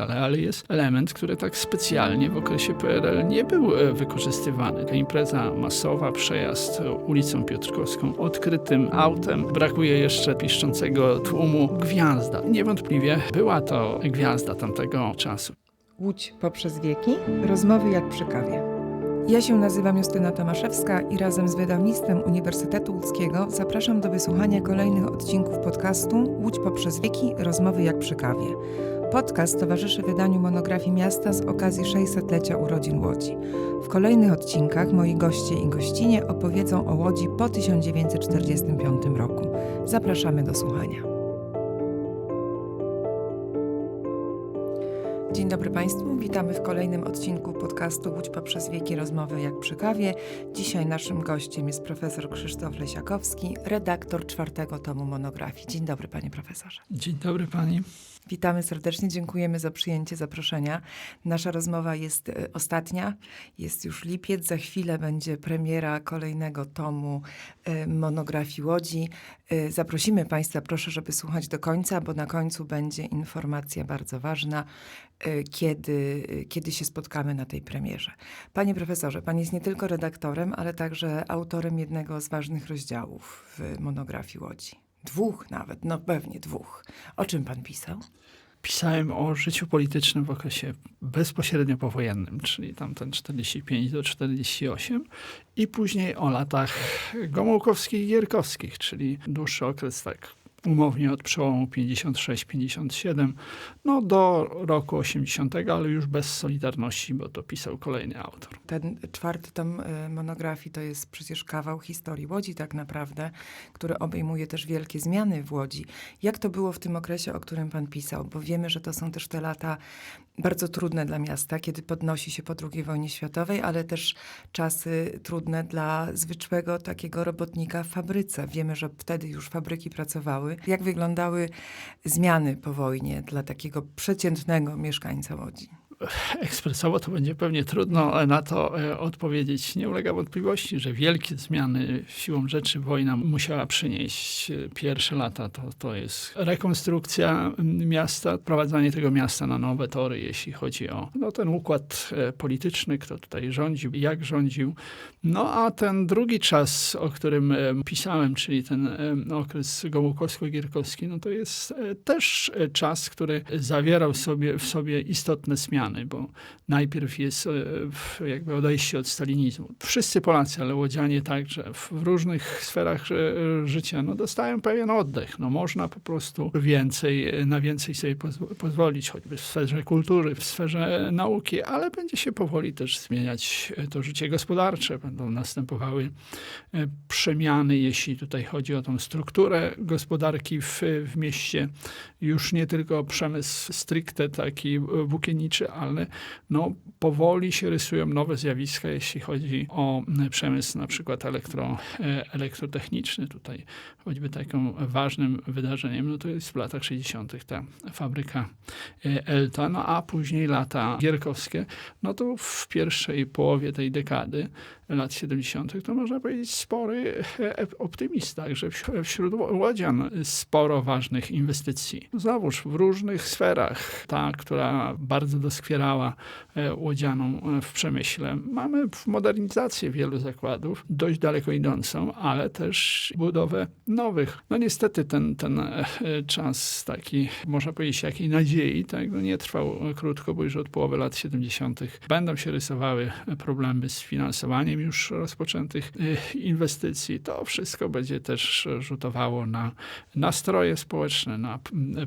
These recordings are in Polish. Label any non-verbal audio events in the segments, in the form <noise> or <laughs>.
Ale, ale jest element, który tak specjalnie w okresie PRL nie był e, wykorzystywany. Ta impreza masowa, przejazd ulicą Piotrkowską odkrytym autem. Brakuje jeszcze piszczącego tłumu. Gwiazda. Niewątpliwie była to gwiazda tamtego czasu. Łódź poprzez wieki, rozmowy jak przy kawie. Ja się nazywam Justyna Tomaszewska i razem z wydawnictwem Uniwersytetu Łódzkiego zapraszam do wysłuchania kolejnych odcinków podcastu Łódź poprzez wieki, rozmowy jak przy kawie. Podcast towarzyszy wydaniu monografii miasta z okazji 600-lecia urodzin Łodzi. W kolejnych odcinkach moi goście i gościnie opowiedzą o Łodzi po 1945 roku. Zapraszamy do słuchania. Dzień dobry Państwu, witamy w kolejnym odcinku podcastu Łódź poprzez wieki rozmowy jak przy kawie. Dzisiaj naszym gościem jest profesor Krzysztof Lesiakowski, redaktor czwartego tomu monografii. Dzień dobry Panie Profesorze. Dzień dobry pani. Witamy serdecznie, dziękujemy za przyjęcie zaproszenia. Nasza rozmowa jest e, ostatnia, jest już lipiec, za chwilę będzie premiera kolejnego tomu e, monografii Łodzi. E, Zaprosimy Państwa, proszę, żeby słuchać do końca, bo na końcu będzie informacja bardzo ważna, e, kiedy, e, kiedy się spotkamy na tej premierze. Panie profesorze, Pan jest nie tylko redaktorem, ale także autorem jednego z ważnych rozdziałów w monografii Łodzi. Dwóch nawet, no pewnie dwóch. O czym Pan pisał? Pisałem o życiu politycznym w okresie bezpośrednio powojennym, czyli tamten 45 do 48 i później o latach gomułkowskich i gierkowskich, czyli dłuższy okres tak umownie od przełomu 56-57 no do roku 80, ale już bez Solidarności, bo to pisał kolejny autor. Ten czwarty tom e, monografii to jest przecież kawał historii Łodzi tak naprawdę, który obejmuje też wielkie zmiany w Łodzi. Jak to było w tym okresie, o którym pan pisał? Bo wiemy, że to są też te lata bardzo trudne dla miasta, kiedy podnosi się po II wojnie światowej, ale też czasy trudne dla zwykłego takiego robotnika w fabryce. Wiemy, że wtedy już fabryki pracowały. Jak wyglądały zmiany po wojnie dla takiego przeciętnego mieszkańca Łodzi? Ekspresowo to będzie pewnie trudno na to e, odpowiedzieć. Nie ulega wątpliwości, że wielkie zmiany siłą rzeczy wojna musiała przynieść. E, Pierwsze lata to, to jest rekonstrukcja miasta, prowadzenie tego miasta na nowe tory, jeśli chodzi o no, ten układ e, polityczny, kto tutaj rządził, jak rządził. No a ten drugi czas, o którym pisałem, czyli ten okres gomułkowsko-gierkowski, no to jest też czas, który zawierał sobie, w sobie istotne zmiany, bo najpierw jest e, jakby odejście od stalinizmu. Wszyscy Polacy, ale Łodzianie także, w różnych sferach e, życia, no dostają pewien oddech. No można po prostu więcej, e, na więcej sobie pozw- pozwolić, choćby w sferze kultury, w sferze nauki, ale będzie się powoli też zmieniać e, to życie gospodarcze. Będą następowały e, przemiany, jeśli tutaj chodzi o tą strukturę gospodarki w, w mieście. Już nie tylko przemysł stricte taki włókienniczy, ale no, powoli się rysują nowe zjawiska, jeśli chodzi o m, przemysł na przykład elektro, e, elektrotechniczny. Tutaj choćby takim ważnym wydarzeniem, no to jest w latach 60. ta fabryka e, Elta, no a później lata gierkowskie, no to w pierwszej połowie tej dekady, lat 70., to można powiedzieć spory e, optymista, że wś- wśród Łodzian sporo ważnych inwestycji. Znowuż w różnych sferach. Ta, która bardzo doskwierała e, Łodzianom e, w przemyśle. Mamy modernizację wielu zakładów, dość daleko idącą, ale też budowę nowych. No niestety ten, ten e, czas taki, można powiedzieć, jakiej nadziei, tak, no nie trwał krótko, bo już od połowy lat 70. będą się rysowały problemy z finansowaniem już rozpoczętych inwestycji. To wszystko będzie też rzutowało na nastroje społeczne, na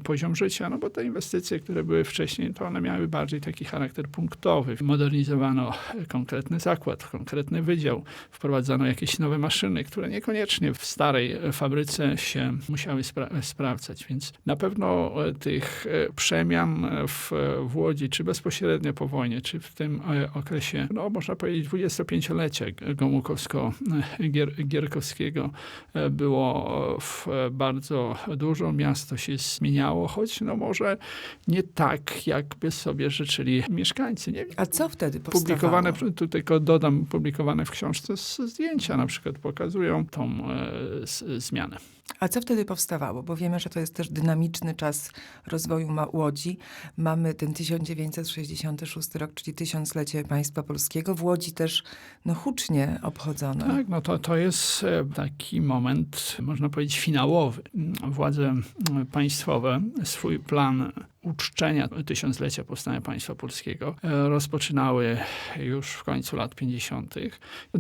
poziom życia, no bo te inwestycje, które były wcześniej, to one miały bardziej taki charakter punktowy. Modernizowano konkretny zakład, konkretny wydział, wprowadzono jakieś nowe maszyny, które niekoniecznie w starej fabryce się musiały spra- sprawdzać, więc na pewno e, tych e, przemian w, w Łodzi, czy bezpośrednio po wojnie, czy w tym e, okresie, no można powiedzieć 25-lecia Gomułkowsko-Gierkowskiego było w bardzo dużo. Miasto się zmieniało, choć no może nie tak, jakby sobie życzyli mieszkańcy. Nie A co wtedy powstawało? publikowane, tu tylko dodam, publikowane w książce z- zdjęcia na przykład pokazują tą e, s- zmianę. A co wtedy powstawało? Bo wiemy, że to jest też dynamiczny czas rozwoju Łodzi. Mamy ten 1966 rok, czyli tysiąclecie państwa polskiego. W Łodzi też no, hucznie obchodzono. Tak, no to, to jest e, taki moment, można powiedzieć, finałowy. Władze państwowe swój plan uczczenia tysiąclecia powstania państwa polskiego e, rozpoczynały już w końcu lat 50.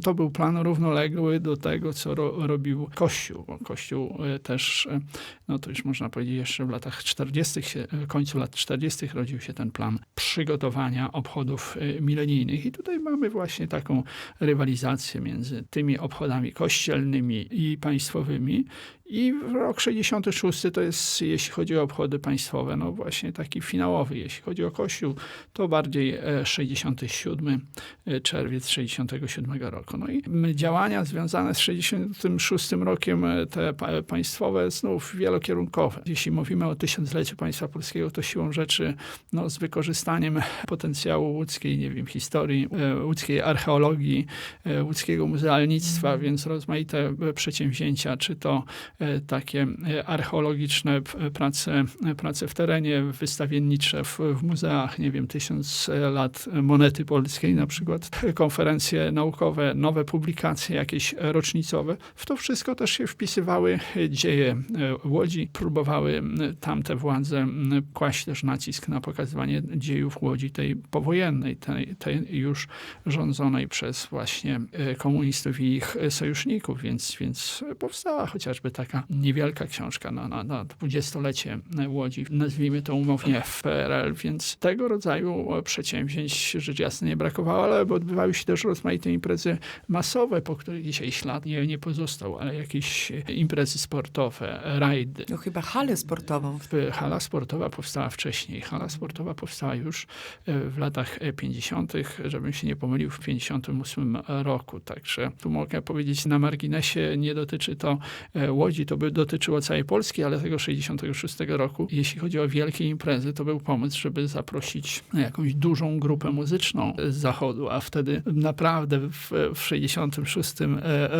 To był plan równoległy do tego, co ro, robił Kościół, bo Kościół e, też, e, no to już można powiedzieć, jeszcze w latach 40., się, w końcu lat 40. rodził się ten plan przygotowania obchodów milenijnych. I tutaj mamy właśnie taką rywalizację między tymi obchodami kościelnymi i państwowymi. I rok 66 to jest, jeśli chodzi o obchody państwowe, no właśnie taki finałowy. Jeśli chodzi o Kościół, to bardziej e, 67 e, czerwiec 67 roku. No i działania związane z 66 rokiem, e, te pa- państwowe, znów wielokierunkowe. Jeśli mówimy o tysiącleciu państwa polskiego, to siłą rzeczy no, z wykorzystaniem potencjału łódzkiej, nie wiem, historii, e, łódzkiej archeologii, e, łódzkiego muzealnictwa, więc rozmaite e, przedsięwzięcia, czy to e, takie e, archeologiczne p- prace, e, prace w terenie, wystawiennicze w, w muzeach, nie wiem, tysiąc e, lat monety polskiej na przykład, <laughs> konferencje naukowe, nowe publikacje jakieś e, rocznicowe. W to wszystko też się wpisywały e, dzieje e, Łodzi. Próbowały tamte władze kłaść też nacisk na pokazywanie dziejów Łodzi, tej powojennej, tej, tej już rządzonej przez właśnie e, komunistów i ich e, sojuszników, więc, więc powstała chociażby taka niewielka książka na, na, na dwudziestolecie Łodzi, nazwijmy to umownie w PRL, więc tego rodzaju e, przedsięwzięć rzecz jasna nie brakowało, ale odbywały się też rozmaite imprezy masowe, po których dzisiaj ślad nie, nie pozostał, ale jakieś e, imprezy sportowe, rajdy. No chyba halę sportową. Hala sportowa powstała wcześniej. Hala sportowa powstała już e, w latach e, 50., żebym się nie pomylił, w 58 roku. Także tu mogę powiedzieć na marginesie, nie dotyczy to e, Łodzi, to by dotyczyło całej Polski, ale tego 66 roku. Jeśli chodzi o wielkie imprezy, to był pomysł, żeby zaprosić jakąś dużą grupę muzyczną z zachodu, a wtedy naprawdę w, w 66 e,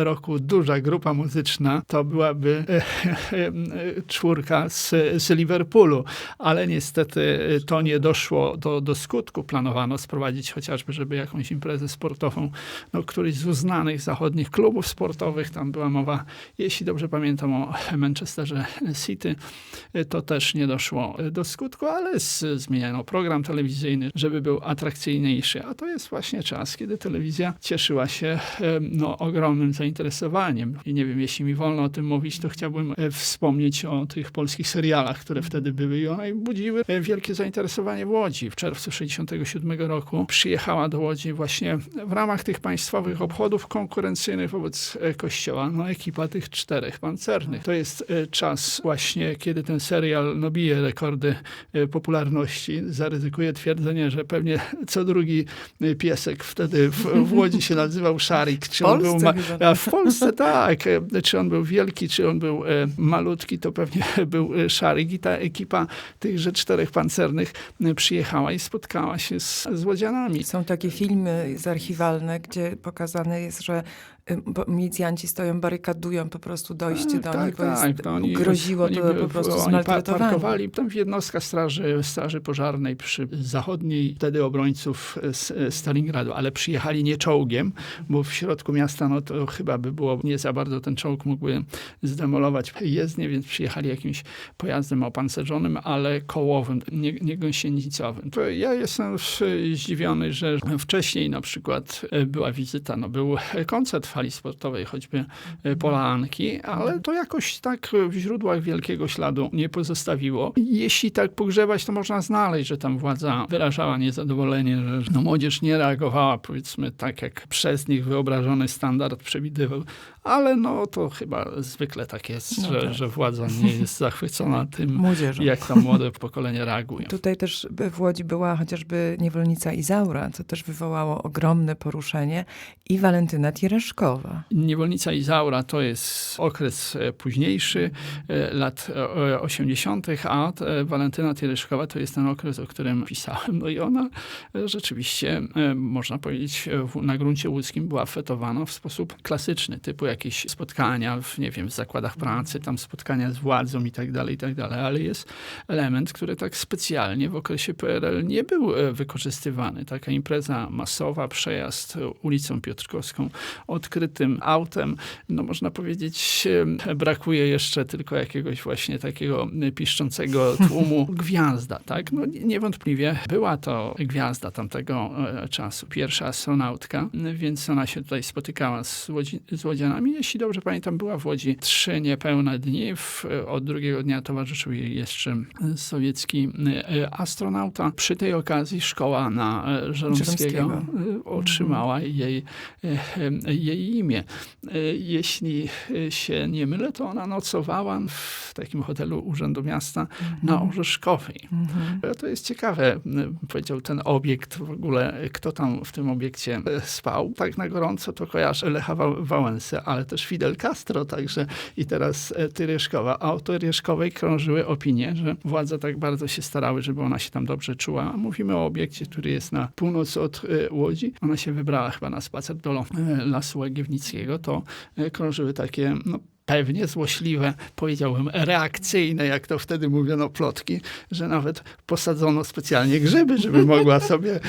roku duża grupa muzyczna to byłaby e, e, czwórka z, z Liverpoolu, ale niestety to nie doszło do, do skutku. Planowano sprowadzić chociażby, żeby jakąś imprezę sportową, no, któryś z uznanych zachodnich klubów sportowych, tam była mowa, jeśli dobrze pamiętam, o <laughs> Manchesterze City, to też nie doszło do skutku, ale zmieniano program telewizyjny, żeby był atrakcyjniejszy, a to jest właśnie czas, kiedy telewizja cieszyła się em, no, ogromnym zainteresowaniem. I nie wiem, jeśli mi wolno o tym mówić, to chciałbym e, wspomnieć o tych polskich serialach, które wtedy były i one budziły e, wielkie zainteresowanie w Łodzi. W czerwcu 67 roku przyjechała do Łodzi właśnie w ramach tych państwowych obchodów konkurencyjnych wobec e, Kościoła, no ekipa tych czterech To jest e, czas właśnie, kiedy ten serial no, bije rekordy e, popularności. Zaryzykuję twierdzenie, że pewnie co drugi e, piesek wtedy w, w Łodzi się nazywał Szarik. <laughs> Czy on był ma- a w Polsce tak. Czy on był wielki, czy on był malutki, to pewnie <laughs> był Szarik i ta ekipa tychże czterech pancernych przyjechała i spotkała się z, z łodzianami. Są takie filmy zarchiwalne, gdzie pokazane jest, że milicjanci stoją, barykadują po prostu dojście do nich, bo jest, to oni- groziło oni to by- po prostu oni zmaltretowaniem. parkowali tam w jednostkach straży, straży pożarnej przy zachodniej, wtedy obrońców z, z Stalingradu, ale przyjechali nie czołgiem, bo w środku miasta no to chyba by było nie za bardzo ten czołg mógłby zdemolować jezdnię, więc przyjechali jakimś pojazdem opancerzonym, ale kołowym, nie, nie gąsienicowym. Ja jestem zdziwiony, że wcześniej na przykład e, była wizyta, no był koncert hali sportowej, choćby e, Polanki, ale to jakoś tak w źródłach wielkiego śladu nie pozostawiło. Jeśli tak pogrzebać, to można znaleźć, że tam władza wyrażała niezadowolenie, że no, młodzież nie reagowała, powiedzmy, tak jak przez nich wyobrażony standard przewidywał, ale no to chyba zwykle tak jest, No że, tak. że władza nie jest <laughs> zachwycona tym, Młodzieżą. jak tam młode pokolenie reaguje. Tutaj też w Łodzi była chociażby niewolnica Izaura, co też wywołało ogromne poruszenie i Walentyna Tiereszkowa. Niewolnica Izaura to jest okres e, późniejszy, e, lat e, 80., a e, Walentyna Tiereszkowa to jest ten okres, o którym pisałem. No i ona rzeczywiście, można powiedzieć, na gruncie łódzkim była fetowana w sposób klasyczny, typu jak jakieś spotkania, w, nie wiem, w zakładach pracy, tam spotkania z władzą i tak dalej, i tak dalej, ale jest element, który tak specjalnie w okresie PRL nie był e, wykorzystywany. Taka impreza masowa, przejazd ulicą Piotrkowską odkrytym autem, no można powiedzieć, e, brakuje jeszcze tylko jakiegoś właśnie takiego piszczącego tłumu <laughs> gwiazda, tak? No ni- niewątpliwie była to gwiazda tamtego e, czasu, pierwsza astronautka, więc ona się tutaj spotykała z, łodzi, z łodzianami. Jeśli dobrze pamiętam, była w Łodzi trzy niepełne dni. W, od drugiego dnia towarzyszył jej jeszcze sowiecki e, astronauta. Przy tej okazji szkoła na e, Żeromskiego e, otrzymała jej, jej imię. Jeśli się nie mylę, to ona nocowała w takim hotelu Urzędu Miasta na Orzeszkowej. E, To jest ciekawe, powiedział ten obiekt w ogóle, kto tam w tym obiekcie spał. Tak na gorąco to kojarzę Lecha Wał- Wałęsę, ale też Fidel Castro, także i teraz e, Tyryszkowa. A o Tyryszkowej krążyły opinie, że władze tak bardzo się starały, żeby ona się tam dobrze czuła. Mówimy o obiekcie, który jest na północ od e, Łodzi. Ona się wybrała chyba na spacer do e, Lasu Łagiewnickiego. To krążyły takie, no, pewnie złośliwe, powiedziałbym reakcyjne, jak to wtedy mówiono, plotki, że nawet posadzono specjalnie grzyby, żeby mogła sobie,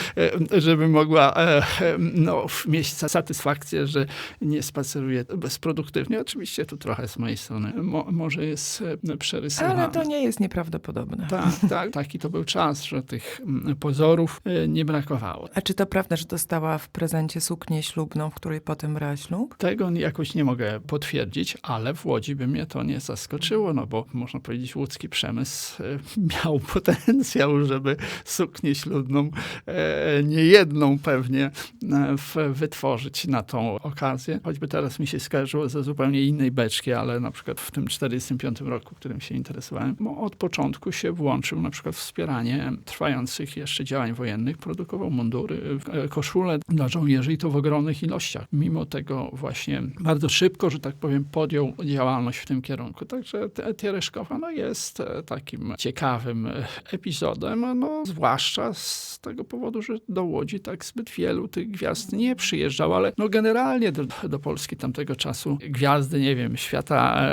e, żeby mogła e, e, no, mieć satysfakcję, że nie spaceruje bezproduktywnie. Oczywiście tu trochę z mojej strony mo, może jest przerysowane. Ale to nie jest nieprawdopodobne. Tak, tak, taki to był czas, że tych mm, pozorów nie brakowało. A czy to prawda, że dostała w prezencie suknię ślubną, w której potem brała ślub? Tego jakoś nie mogę potwierdzić, ale w Łodzi by mnie to nie zaskoczyło, no bo można powiedzieć, łódzki przemysł e, miał <laughs> potencjał, żeby suknię ślubną, e, nie jedną pewnie, e, wytworzyć na tą okazję. Choćby teraz mi się skojarzyło ze zupełnie innej beczki, ale na przykład w tym 45 roku, którym się interesowałem, bo od początku się włączył na przykład wspieranie trwających jeszcze działań wojennych, produkował mundury, koszule dla żołnierzy i to w ogromnych ilościach. Mimo tego właśnie bardzo szybko, że tak powiem, podjął działalność w tym kierunku. Także te- Tiereszkowa no, jest e, takim ciekawym e, epizodem, no, zwłaszcza z tego powodu, że do Łodzi tak zbyt wielu tych gwiazd nie przyjeżdżało, ale no, generalnie do, do Polski tamtego czasu gwiazdy, nie wiem, świata,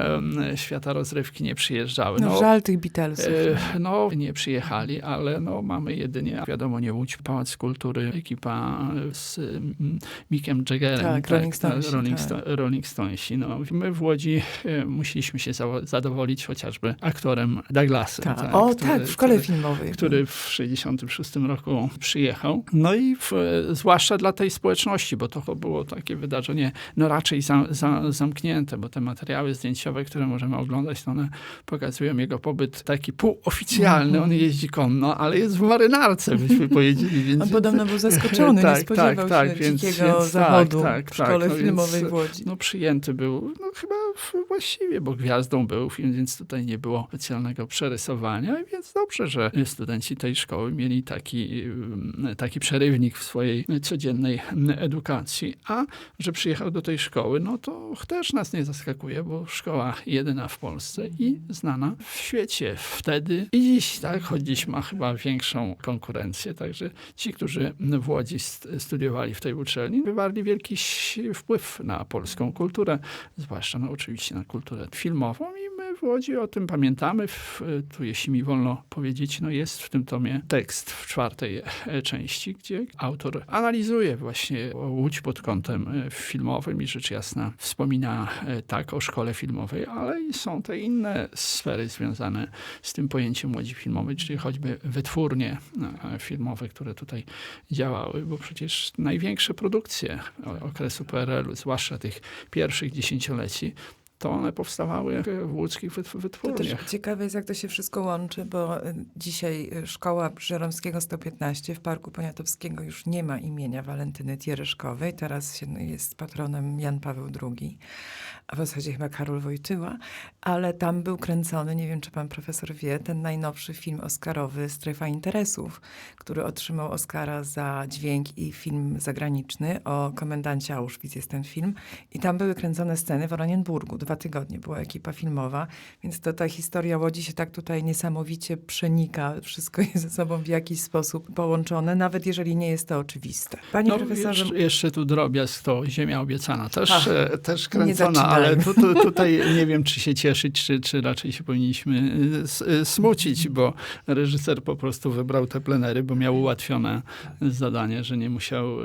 świata rozrywki nie przyjeżdżały. No, żal tych Beatlesów. E, No, nie przyjechali, ale no, mamy jedynie, wiadomo, nie Łódź, Pałac Kultury, ekipa z mm, Mickiem Jaggerem. Tak, Rolling Stonesi, Rolling, tak. Sto- Rolling Stonesi. No, my w Łodzi e, musieliśmy się za- zadowolić chociażby aktorem Douglasem. Tak. tak, o który- tak, w szkole który- filmowej. który w 1966 roku przyjechał. No i w, zwłaszcza dla tej społeczności, bo to było takie wydarzenie no raczej za, za, zamknięte, bo te materiały zdjęciowe, które możemy oglądać, to one pokazują jego pobyt taki półoficjalny. On jeździ konno, ale jest w marynarce, byśmy powiedzieli. <laughs> Więc On podobno był zaskoczony, nie Tak, spodziewał tak, tak, się dzikiego więc zachodu tak, tak, w szkole tak, no filmowej więc, w Łodzi. no przyjęty był, no chyba w- właściwie, bo gwiazdą był film, więc tutaj nie było specjalnego przerysowania, więc dobrze, że studenci tej szkoły mieli taki, mm, taki przerywnik w swojej codziennej edukacji, a że przyjechał do tej szkoły, no to też nas nie zaskakuje, bo szkoła jedyna w Polsce i znana w świecie wtedy. I dziś, tak, choć dziś ma chyba większą konkurencję, także ci, którzy w Łodzi st- studiowali w tej uczelni, wywarli wielki wpływ na polską kulturę, zwłaszcza no, oczywiście na kulturę filmową i my w Łodzi o tym pamiętamy. W, tu, jeśli mi wolno powiedzieć, no jest w tym tomie tekst w czwartej e, części, gdzie autor analizuje właśnie Łódź pod kątem e, filmowym i rzecz jasna wspomina e, tak o szkole filmowej, ale są te inne sfery związane z tym pojęciem Łodzi filmowej, czyli choćby wytwórnie e, filmowe, które tutaj działały, bo przecież największe produkcje okresu PRL-u, zwłaszcza tych pierwszych dziesięcioleci, to one powstawały w łódzkich wytw- To też wytwórniach. ciekawe jest, jak to się wszystko łączy, bo y, dzisiaj y, szkoła Żeromskiego 115 w Parku Poniatowskiego już nie ma imienia Walentyny Tiereszkowej. Teraz jest patronem Jan Paweł II, a w zasadzie chyba Karol Wojtyła, ale tam był kręcony, nie wiem czy pan profesor wie, ten najnowszy film oscarowy Strefa Interesów, który otrzymał Oscara za dźwięk i film zagraniczny. O komendancie Auschwitz jest ten film. I tam były kręcone sceny w Oranienburgu. Dwa tygodnie była ekipa filmowa, więc to ta historia Łodzi się tak tutaj niesamowicie przenika. Wszystko jest ze sobą w jakiś sposób połączone, nawet jeżeli nie jest to oczywiste. Panie No, profesorze, jeszcze, jeszcze tu drobiazg, to Ziemia Obiecana, też, Ach, e, też kręcona. Ale tu, tu, tutaj nie wiem, czy się cieszyć, czy, czy raczej się powinniśmy e, e, smucić, bo reżyser po prostu wybrał te plenery, bo miał ułatwione zadanie, że nie musiał e,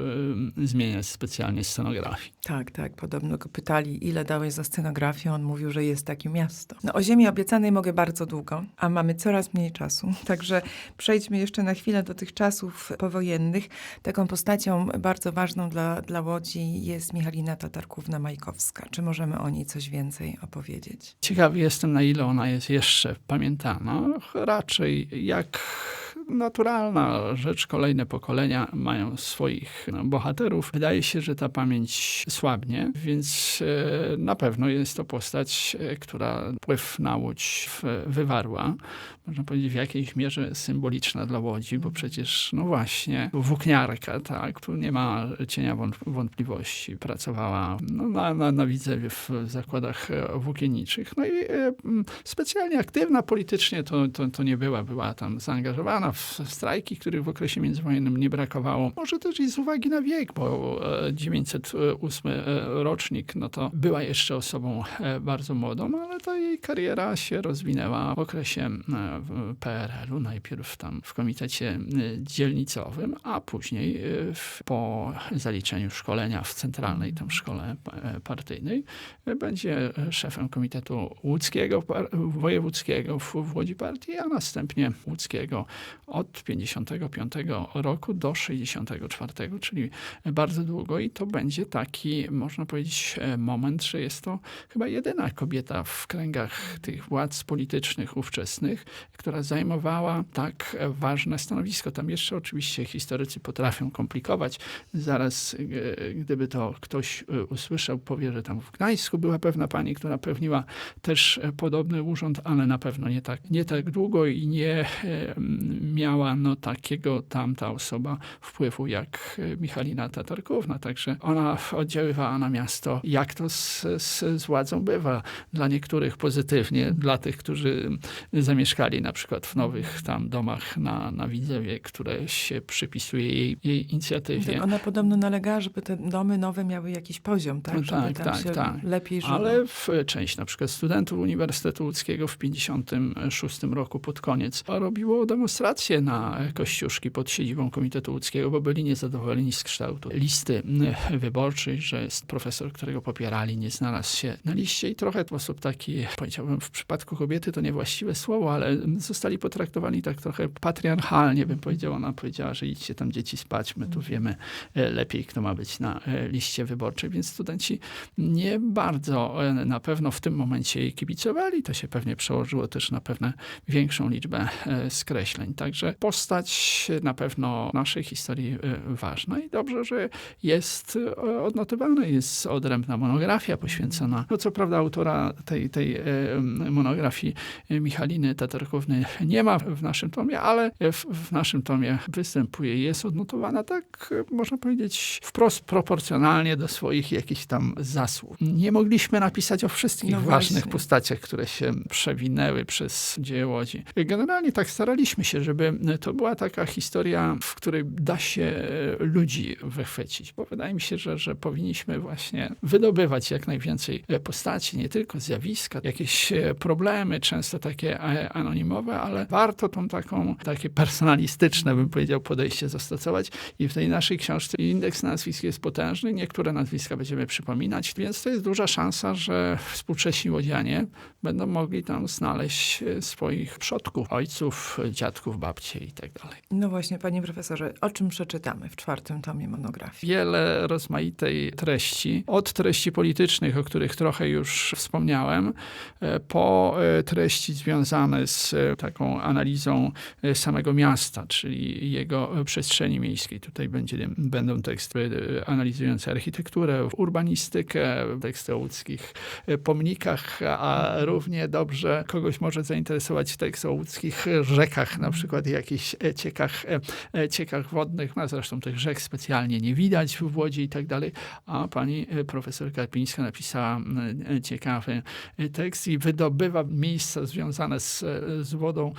zmieniać specjalnie scenografii. Tak, tak. Podobno go pytali, ile dałeś za scenografię. On mówił, że jest takie miasto. No, o Ziemi Obiecanej mogę bardzo długo, a mamy coraz mniej czasu. <laughs> Także przejdźmy jeszcze na chwilę do tych czasów powojennych. Taką postacią bardzo ważną dla, dla Łodzi jest Michalina Tatarkówna-Majkowska. Czy możemy o niej coś więcej opowiedzieć? Ciekawy jestem, na ile ona jest jeszcze pamiętana. Raczej jak naturalna rzecz, kolejne pokolenia mają swoich no, bohaterów. Wydaje się, że ta pamięć słabnie, więc e, na pewno jest to postać, e, która wpływ na Łódź wywarła. Można powiedzieć w jakiejś mierze symboliczna dla Łodzi, bo przecież, no właśnie, włókniarka, tak, tu nie ma cienia wąt- wątpliwości. Pracowała no, na, na, na Widzewie w zakładach e, włókienniczych. No i specjalnie aktywna politycznie to, to, to nie była. Była tam zaangażowana w strajki, których w okresie międzywojennym nie brakowało. Może też i z uwagi na wiek, bo e, 908 e, rocznik, no to była jeszcze osobą e, bardzo młodą, ale ta jej kariera się rozwinęła w okresie e, PRL-u. Najpierw tam w komitecie e, dzielnicowym, a później e, w, po zaliczeniu szkolenia w centralnej tam szkole e, partyjnej e, będzie e, szefem komitetu łódzkiego, wojewódzkiego w Łodzi Partii, a następnie łódzkiego od 55 roku do 64, czyli bardzo długo i to będzie taki, można powiedzieć, e, moment, że jest to chyba jedyna kobieta w kręgach tych władz politycznych ówczesnych, która zajmowała tak ważne stanowisko. Tam jeszcze oczywiście historycy potrafią komplikować. Zaraz, e, gdyby to ktoś e, usłyszał, powie, że tam w Gdańsku była pewna pani, która pełniła też podobny urząd, ale na pewno nie tak, nie tak długo i nie miała no, takiego tamta osoba wpływu jak e, Michalina Tatarkówna. Także ona oddziaływała na miasto, jak to z, z, z władzą bywa. Dla niektórych pozytywnie, dla tych, którzy zamieszkali na przykład w nowych tam domach na, na Widzewie, które się przypisuje jej, jej inicjatywie. Tak, ona podobno nalegała, żeby te domy nowe miały jakiś poziom, tak? No tak, tak, tak. lepiej żyło. Ale w część na przykład studentów Uniwersytetu Łódzkiego w 56 roku pod koniec robiło na Kościuszki pod siedzibą Komitetu Łódzkiego, bo byli niezadowoleni z kształtu listy wyborczej, że jest profesor, którego popierali, nie znalazł się na liście i trochę w sposób taki, powiedziałbym w przypadku kobiety to niewłaściwe słowo, ale zostali potraktowani tak trochę patriarchalnie, bym powiedział. Ona powiedziała, że idźcie tam dzieci spać, my tu wiemy e, lepiej, kto ma być na e, liście wyborczej, więc studenci nie bardzo e, na pewno w tym momencie kibicowali. To się pewnie przełożyło też na pewne większą liczbę skreśleń. Także postać na pewno w naszej historii e, ważna i dobrze, że jest e, odnotowana. Jest odrębna monografia poświęcona. No co prawda autora tej, tej e, monografii Michaliny Tatarkówny nie ma w naszym tomie, ale w, w naszym tomie występuje. Jest odnotowana tak, można powiedzieć, wprost proporcjonalnie do swoich jakichś tam zasług. Nie mogliśmy napisać o wszystkich No ważnych postaciach, które się przewinęły przez dzieje Łodzi. Generalnie tak staraliśmy się, żeby to była taka historia, w której da się e, ludzi wychwycić, bo wydaje mi się, że, że powinniśmy właśnie wydobywać jak najwięcej e, postaci, nie tylko zjawiska, jakieś e, problemy, często takie anonimowe, ale warto tą taką, takie personalistyczne, bym powiedział, podejście zastosować. I w tej naszej książce indeks nazwisk jest potężny, niektóre nazwiska będziemy przypominać, więc to jest duża szansa, że współcześni łodzianie będą mogli tam znaleźć swoich przodków, ojców, dziadków, babcie i tak dalej. No właśnie, panie profesorze, o czym przeczytamy w czwartym tomie monografii? Wiele rozmaitej treści, od treści politycznych, o których trochę już wspomniałem, e, po e, treści związane z e, taką analizą samego miasta, czyli jego przestrzeni miejskiej. Tutaj będzie, będą teksty analizujące architekturę, urbanistykę, teksty o łódzkich pomnikach, a równie dobrze kogoś może zainteresować tekst o łódzkich rzekach, na przykład jakichś e, ciekach, e, e, ciekach wodnych, no zresztą tych rzek specjalnie nie widać w Łodzi i tak dalej, a pani profesor Karpińska napisała ciekawy tekst i wydobywa miejsca związane z, z wodą,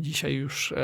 dzisiaj już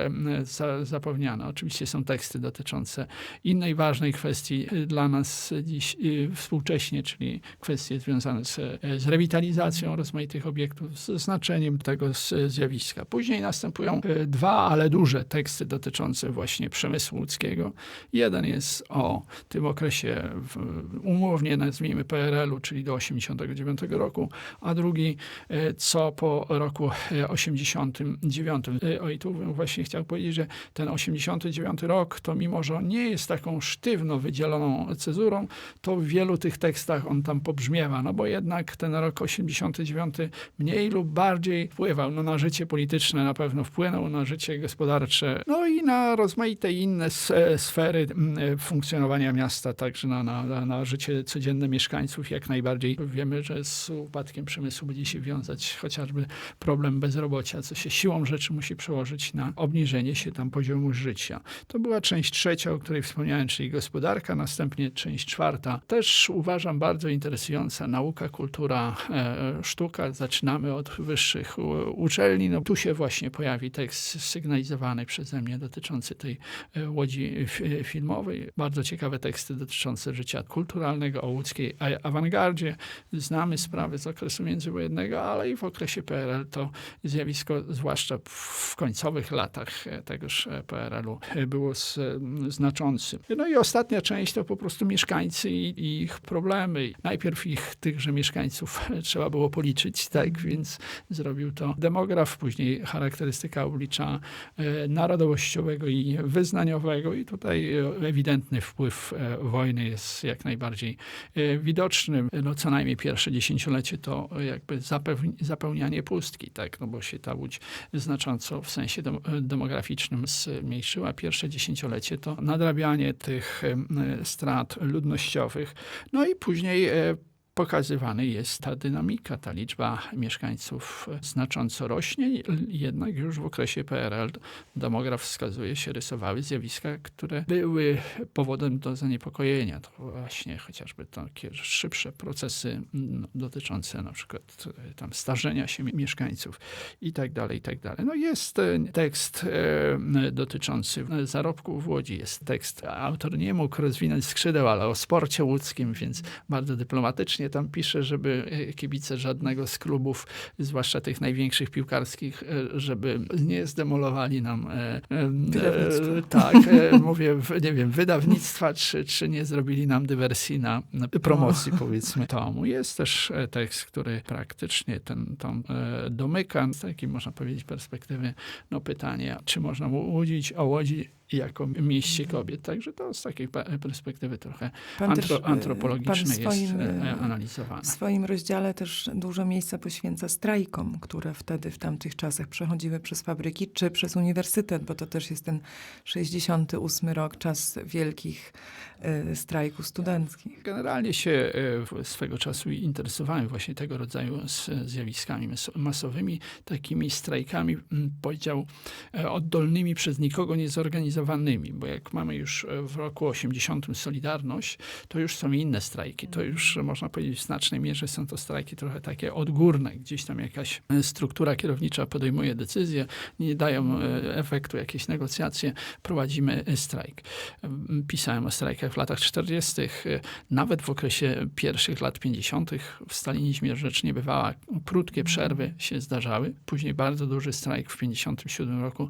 za. Oczywiście są teksty dotyczące innej ważnej kwestii dla nas dziś współcześnie, czyli kwestie związane z, z rewitalizacją rozmaitych obiektów, z znaczeniem tego zjawiska. Później następują dwa, ale duże teksty dotyczące właśnie przemysłu łódzkiego. Jeden jest o tym okresie w- umownie nazwijmy PRL-u, czyli do 89 roku, a drugi e, co po roku e, 89. E, O i tu właśnie chciał powiedzieć, że ten 89 rok, to mimo, że on nie jest taką sztywno wydzieloną cezurą, to w wielu tych tekstach on tam pobrzmiewa, no bo jednak ten rok 89 mniej lub bardziej wpływał no, na życie polityczne, na pewno wpłynął na życie gospodarcze, no i na rozmaite inne e, sfery e, funkcjonowania miasta, także na, na, na, życie codzienne mieszkańców jak najbardziej. Wiemy, że z upadkiem przemysłu będzie się wiązać chociażby problem bezrobocia, co się siłą rzeczy musi przełożyć na obniżenie się tam poziomu życia. To była część trzecia, o której wspomniałem, czyli gospodarka, następnie część czwarta. Też uważam bardzo interesująca nauka, kultura, e, sztuka. Zaczynamy od wyższych uczelni. No, tu się właśnie pojawi tekst sygnalizowany przeze mnie dotyczący tej e, łodzi fi- filmowej. Bardzo ciekawe teksty dotyczące życia kulturalnego o łódzkiej awangardzie. Znamy sprawy z okresu międzywojennego, ale i w okresie PRL to zjawisko, zwłaszcza w końcowych latach e, tegoż e, PRL-u, było z, m, znaczące. No i ostatnia część to po prostu mieszkańcy i, ich problemy. Najpierw ich, tychże mieszkańców trzeba było policzyć, tak, więc zrobił to demograf, później charakterystyka oblicza narodowościowego i wyznaniowego i tutaj e, ewidentny wpływ e, wojny jest jak najbardziej e, widoczny. No co najmniej pierwsze dziesięciolecie to jakby zapełni- zapełnianie pustki, tak, no bo się ta łódź znacząco w sensie dem- demograficznym zmniejszyła. Pierwsze dziesięciolecie to nadrabianie tych strat ludnościowych. No i później pokazywany jest ta dynamika, ta liczba mieszkańców znacząco rośnie, jednak już w okresie PRL demograf wskazuje się, rysowały zjawiska, które były powodem do zaniepokojenia. To właśnie chociażby takie szybsze procesy mm, dotyczące na przykład e, tam starzenia się mieszkańców i tak dalej, i tak dalej. No jest e, tekst e, dotyczący zarobków w Łodzi, jest tekst, autor nie mógł rozwinąć skrzydeł, ale o sporcie łódzkim, więc bardzo dyplomatycznie tam pisze, żeby e, kibice żadnego z klubów, zwłaszcza tych największych piłkarskich, e, żeby nie zdemolowali nam e, e, Wydawnictwa. e, tak, e, mówię, nie wiem, wydawnictwa, czy, czy nie zrobili nam dywersji na, na promocji, powiedzmy, <laughs> tomu. Jest też tekst, który praktycznie ten tom domyka, z takiej, można powiedzieć, perspektywy, no pytanie, czy można mówić o Łodzi jako mieście kobiet. Także to z takiej pe- perspektywy trochę Pan antro, w antropologicznej jest swoim, e, e, analizowane. W swoim rozdziale też dużo miejsca poświęca strajkom, które wtedy, w tamtych czasach przechodziły przez fabryki czy przez uniwersytet, bo to też jest ten 68 rok, czas wielkich e, strajków studenckich. Generalnie się e, swego czasu interesowałem właśnie tego rodzaju zjawiskami mas- masowymi, takimi strajkami, powiedział, e, oddolnymi przez nikogo niezorganizowanymi, bo jak mamy już e, w roku 80 Solidarność, to już są inne strajki. To już e, można powiedzieć w znacznej mierze są to strajki trochę takie odgórne, gdzieś tam jakaś e, struktura kierownicza podejmuje decyzję, nie dają e, efektu jakieś negocjacje, prowadzimy strajk. Pisałem o strajkach w latach 40., e, nawet w okresie pierwszych lat 50. w stalinizmie rzecz nie bywała. Krótkie przerwy się zdarzały. Później bardzo duży strajk w 57 roku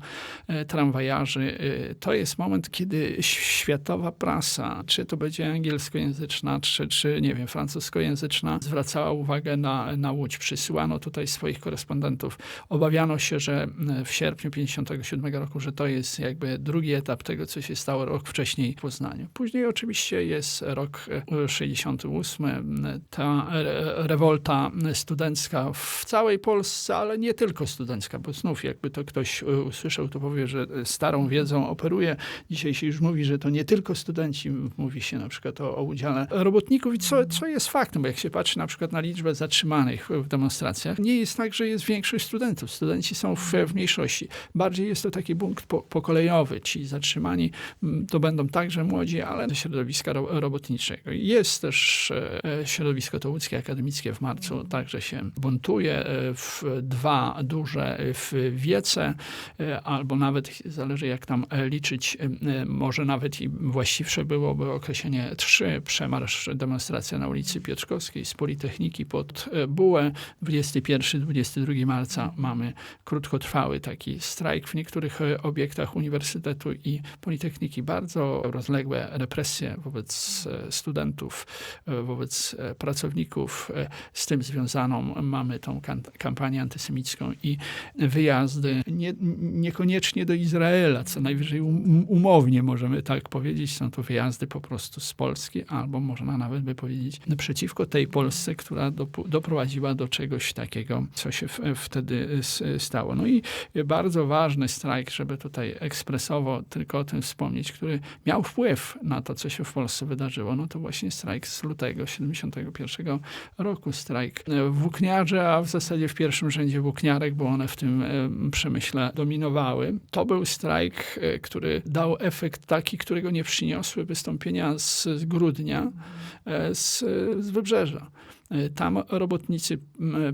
tramwajarzy. E, To jest moment, kiedy światowa prasa, czy to będzie angielskojęzyczna, czy, czy nie wiem, francuskojęzyczna, zwracała uwagę na, na Łódź. Przysyłano tutaj swoich korespondentów. Obawiano się, że m, w sierpniu 57 roku, że to jest jakby drugi etap tego, co się stało rok wcześniej w Poznaniu. Później oczywiście jest rok e, 68, m, ta re- rewolta studencka w całej Polsce, ale nie tylko studencka, bo znów jakby to ktoś e, usłyszał, to powie, że starą wiedzą o operuje. Dzisiaj się już mówi, że to nie tylko studenci, mówi się na przykład o, o udziale robotników i co, co jest faktem, bo jak się patrzy na przykład na liczbę zatrzymanych w demonstracjach, nie jest tak, że jest większość studentów. Studenci są w, w mniejszości. Bardziej jest to taki punkt po, pokolejowy. Ci zatrzymani to będą także młodzi, ale środowiska ro, robotniczego. Jest też e, środowisko to łódzkie akademickie w marcu także się buntuje. E, w dwa duże w wiece, e, albo nawet zależy jak tam e, liczyć, e, może nawet i właściwsze byłoby określenie trzy, przemarsz, demonstracja na ulicy Piotrkowskiej z Politechniki pod e, Bułę. 21-22 marca mamy krótkotrwały taki strajk w niektórych e, obiektach Uniwersytetu i Politechniki. Bardzo rozległe represje wobec studentów, wobec pracowników. Z tym związaną mamy tą kampanię antysemicką i wyjazdy nie, niekoniecznie do Izraela, co najwyżej um, umownie możemy tak powiedzieć. Są to wyjazdy po prostu z Polski, albo można nawet by powiedzieć przeciwko tej Polsce, która doprowadziła do czegoś takiego, co się w, wtedy stało. No i bardzo ważny strajk, żeby tutaj ekspresowo tylko o tym wspomnieć, który miał wpływ na to, co się w Polsce wydarzyło, no to właśnie strajk z lutego 71 roku, strajk włókniarzy, a w zasadzie w pierwszym rzędzie włókniarek, bo one w tym em, przemyśle dominowały. To był strajk, e, który dał efekt taki, którego nie przyniosły wystąpienia z, grudnia, e, z, z wybrzeża. E, Tam robotnicy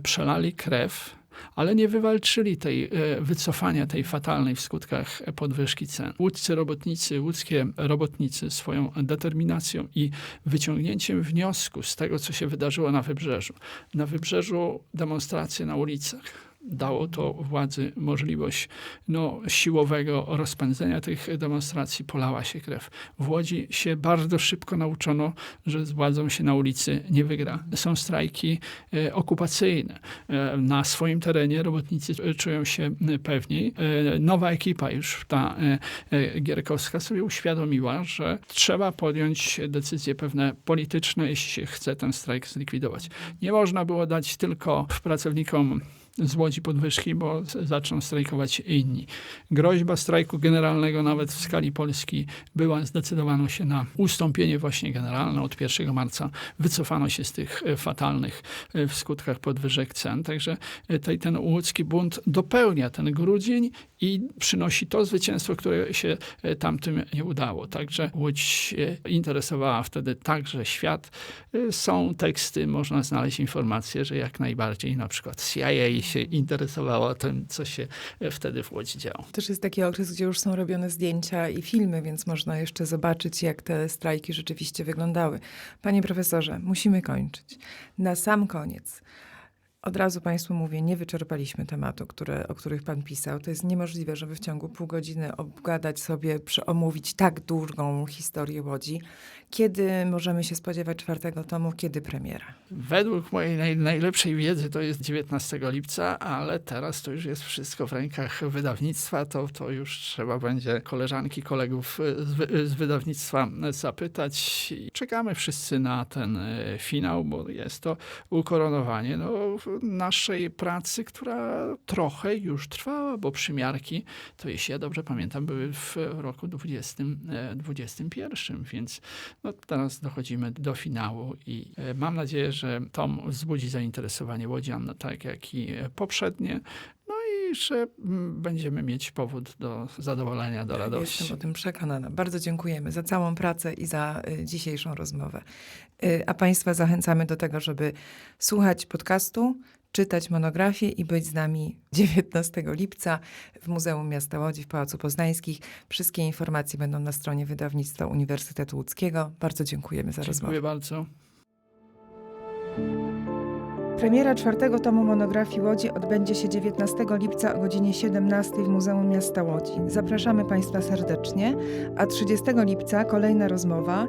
przelali krew, ale nie wywalczyli tej e, wycofania tej fatalnej w skutkach podwyżki cen. Łódzcy robotnicy, łódzkie robotnicy swoją determinacją i wyciągnięciem wniosku z tego, co się wydarzyło na wybrzeżu. Na wybrzeżu demonstracje na ulicach. Dało to władzy możliwość no, siłowego rozpędzenia tych demonstracji, polała się krew. W Łodzi się bardzo szybko nauczono, że z władzą się na ulicy nie wygra. Są strajki e, okupacyjne. E, na swoim terenie robotnicy e, czują się e, pewniej. E, nowa ekipa już, ta e, Gierkowska, sobie uświadomiła, że trzeba podjąć decyzje pewne polityczne, jeśli się chce ten strajk zlikwidować. Nie można było dać tylko pracownikom z Łodzi podwyżki, bo zaczną strajkować inni. Groźba strajku generalnego nawet w skali Polski była, zdecydowano się na ustąpienie właśnie generalne. Od 1 marca wycofano się z tych e, fatalnych e, w skutkach podwyżek cen. Także e, ten łódzki bunt dopełnia ten grudzień i przynosi to zwycięstwo, które się tamtym nie udało. Także Łódź interesowała wtedy także świat. Są teksty, można znaleźć informacje, że jak najbardziej na przykład CIA się interesowało tym, co się e, wtedy w Łodzi działo. Też jest taki okres, gdzie już są robione zdjęcia i filmy, więc można jeszcze zobaczyć, jak te strajki rzeczywiście wyglądały. Panie profesorze, musimy kończyć. Na sam koniec. Od razu Państwu mówię, nie wyczerpaliśmy tematu, które, o których Pan pisał. To jest niemożliwe, żeby w ciągu pół godziny obgadać sobie, omówić tak długą historię Łodzi. Kiedy możemy się spodziewać czwartego tomu, kiedy premiera? Według mojej naj, najlepszej wiedzy to jest 19 lipca, ale teraz to już jest wszystko w rękach wydawnictwa. To, to już trzeba będzie koleżanki, kolegów z, z wydawnictwa zapytać. Czekamy wszyscy na ten e, finał, bo jest to ukoronowanie no, naszej pracy, która trochę już trwała, bo przymiarki, to jeśli ja dobrze pamiętam, były w roku 20, e, 21, więc no, teraz dochodzimy do finału i e, mam nadzieję, że tom wzbudzi zainteresowanie łodzian, tak jak i e, poprzednie. No i że mm, będziemy mieć powód do zadowolenia, do radości. Jestem o tym przekonana. Bardzo dziękujemy za całą pracę i za y, dzisiejszą rozmowę. Y, a Państwa zachęcamy do tego, żeby słuchać podcastu, czytać monografię i być z nami <laughs> 19 lipca w Muzeum Miasta Łodzi w Pałacu Poznańskich. Wszystkie informacje będą na stronie wydawnictwa Uniwersytetu Łódzkiego. Bardzo dziękujemy za rozmowę. Dziękuję bardzo. Premiera czwartego tomu monografii Łodzi odbędzie się 19 lipca o godzinie 17 w Muzeum Miasta Łodzi. Zapraszamy Państwa serdecznie, a 30 lipca kolejna rozmowa,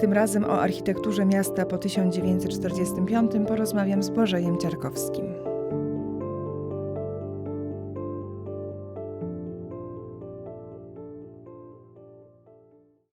tym razem o architekturze miasta po 1945 porozmawiam z Błażejem Ciarkowskim.